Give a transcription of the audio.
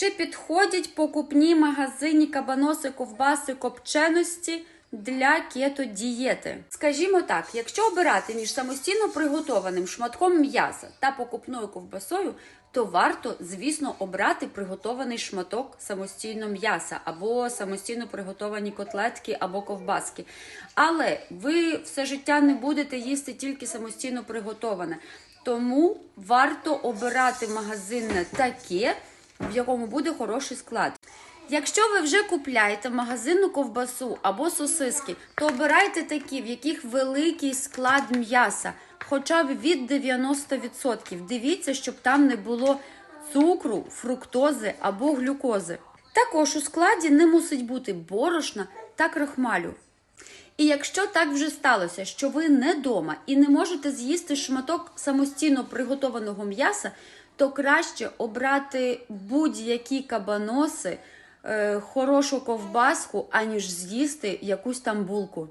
Чи підходять покупні магазині кабаноси, ковбаси, копченості для кето-дієти? Скажімо так, якщо обирати між самостійно приготованим шматком м'яса та покупною ковбасою, то варто, звісно, обрати приготований шматок самостійно м'яса або самостійно приготовані котлетки або ковбаски. Але ви все життя не будете їсти тільки самостійно приготоване. Тому варто обирати магазинне таке, в якому буде хороший склад. Якщо ви вже купляєте магазинну ковбасу або сосиски, то обирайте такі, в яких великий склад м'яса, хоча б від 90%. Дивіться, щоб там не було цукру, фруктози або глюкози. Також у складі не мусить бути борошна та крахмалю. І якщо так вже сталося, що ви не дома і не можете з'їсти шматок самостійно приготованого м'яса, то краще обрати будь-які кабаноси, е, хорошу ковбаску, аніж з'їсти якусь там булку.